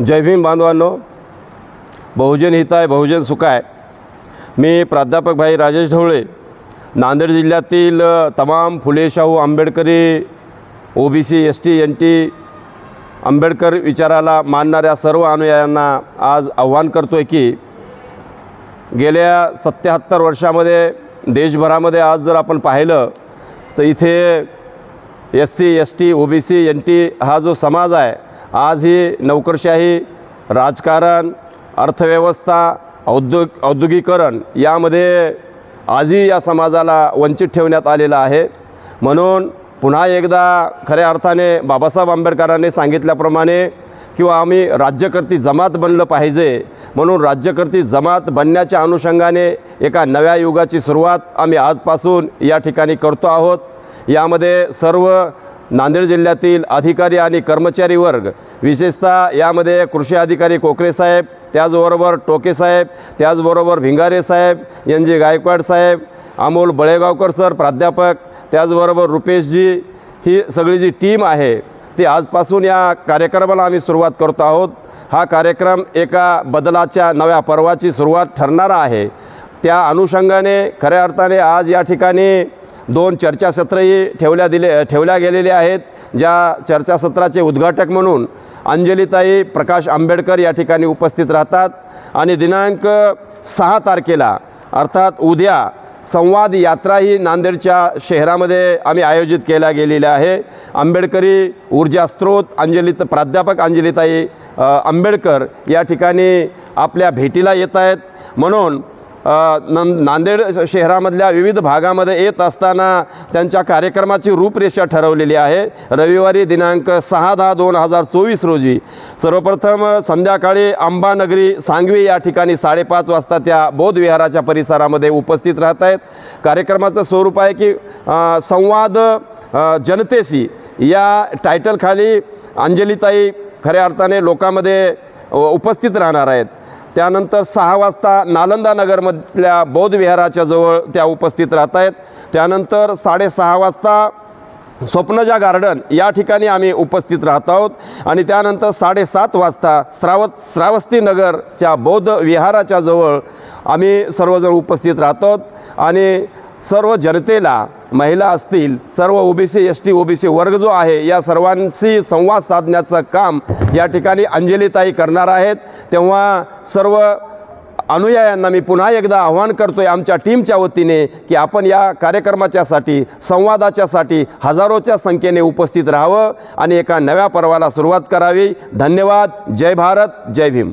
जय भीम बांधवांनो बहुजन हिताय बहुजन सुखाय. मी प्राध्यापक भाई राजेश ढवळे नांदेड जिल्ह्यातील तमाम फुले शाहू आंबेडकरी O B C S T N T Ambedkar विचाराला मानणाऱ्या सर्व अनुयायांना आज आव्हान करतो आहे की गेल्या सत्याहत्तर वर्षामध्ये देशभरामध्ये आज जर आपण पाहिलं तर इथे S C S T O B C N T हा जो समाज आहे आज ही नोकरशाही राजकारण अर्थव्यवस्था औद्योग औद्योगिकरण यामध्ये आजही या समाजाला वंचित ठेवण्यात आलेलं आहे. म्हणून पुन्हा एकदा खऱ्या अर्थाने बाबासाहेब आंबेडकरांनी सांगितल्याप्रमाणे किंवा आम्ही राज्यकर्ती जमात बनलं पाहिजे म्हणून राज्यकर्ती जमात बनण्याच्या अनुषंगाने एका नव्या युगाची सुरुवात आम्ही आजपासून या ठिकाणी करतो आहोत. यामध्ये सर्व नांदेड जिल्ह्यातील अधिकारी आणि कर्मचारी वर्ग विशेषतः यामध्ये कृषी अधिकारी कोकरे साहेब त्याचबरोबर टोके साहेब त्याचबरोबर भिंगारे साहेब एन जी गायकवाड साहेब अमोल बळेगावकर सर प्राध्यापक त्याचबरोबर रुपेशजी ही सगळी जी टीम आहे ती आजपासून या कार्यक्रमाला आम्ही सुरुवात करतो आहोत. हा कार्यक्रम एका बदलाच्या नव्या पर्वाची सुरुवात ठरणारा आहे. त्या अनुषंगाने खऱ्या अर्थाने आज या ठिकाणी दोन चर्चासत्रही ठेवल्या दिले ठेवल्या गेलेले आहेत. ज्या चर्चासत्राचे उद्घाटक म्हणून अंजलीताई प्रकाश आंबेडकर या ठिकाणी उपस्थित राहतात. आणि दिनांक सहा तारखेला अर्थात उद्या संवाद यात्रा ही नांदेडच्या शहरामध्ये आम्ही आयोजित केल्या गेलेल्या आहे. आंबेडकरी ऊर्जा स्रोत अंजलित प्राध्यापक अंजलिताई आंबेडकर या ठिकाणी आपल्या भेटीला येत आहेत. म्हणून अ, नं नांदेड शहरामधल्या विविध भागामध्ये येत असताना त्यांच्या कार्यक्रमाची रूपरेषा ठरवलेली आहे. रविवारी दिनांक सहा दहा दोन हजार चोवीस रोजी सर्वप्रथम संध्याकाळी अंबानगरी सांगवी या ठिकाणी साडेपाच वाजता त्या बोधविहाराच्या परिसरामध्ये उपस्थित राहत आहेत. कार्यक्रमाचं स्वरूप आहे की संवाद जनतेशी. या टायटलखाली अंजलीताई खऱ्या अर्थाने लोकांमध्ये उपस्थित राहणार आहेत. त्यानंतर सहा वाजता नालंदा नगरमधल्या बौद्ध विहाराच्या जवळ त्या उपस्थित राहत आहेत त्यानंतर साडेसहा वाजता स्वप्नजा गार्डन या ठिकाणी आम्ही उपस्थित राहत आहोत. आणि त्यानंतर साडेसात वाजता श्रावत श्रावस्ती नगरच्या बौद्ध विहाराच्या जवळ आम्ही सर्वजण उपस्थित राहतो आणि सर्व जनतेला महिला असतील सर्व ओबीसी एस टी ओबीसी वर्ग जो आहे या सर्वांशी संवाद साधण्याचं काम या ठिकाणी अंजलीताई करणार आहेत. तेव्हा सर्व अनुयायांना मी पुन्हा एकदा आव्हान करतो आहे आमच्या टीमच्या वतीने की आपण या कार्यक्रमाच्यासाठी संवादाच्यासाठी हजारोच्या संख्येने उपस्थित राहावं आणि एका नव्या पर्वाला सुरुवात करावी. धन्यवाद. जय भारत. जय भीम.